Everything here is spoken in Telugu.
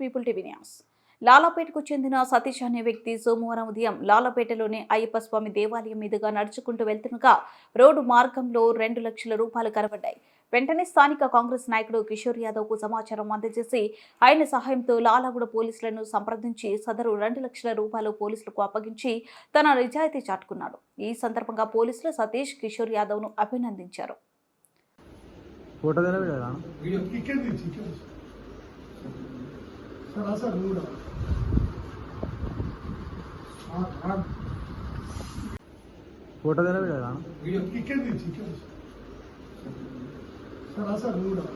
People TV news. లాలాపేటకు చెందిన సతీష్ అనే వ్యక్తి సోమవారం ఉదయం లాలాపేటలోని అయ్యప్ప స్వామి దేవాలయం మీదుగా నడుచుకుంటూ వెళ్తుండగా రోడ్డు మార్గంలో రెండు లక్షల రూపాయలు కనబడ్డాయి. వెంటనే స్థానిక కాంగ్రెస్ నాయకుడు కిషోర్ యాదవ్కు సమాచారం అందజేసి ఆయన సహాయంతో లాలాగూడ పోలీసులను సంప్రదించి సదరు రెండు లక్షల రూపాయలు పోలీసులకు అప్పగించి తన నిజాయితీ చాటుకున్నాడు. ఈ సందర్భంగా పోలీసులు సతీష్ కిషోర్ యాదవ్ను అభినందించారు थोड़ा सा रूड है फ़ोटो देना भी लगा वीडियो चिकन दी चिकन थोड़ा सा रूड है।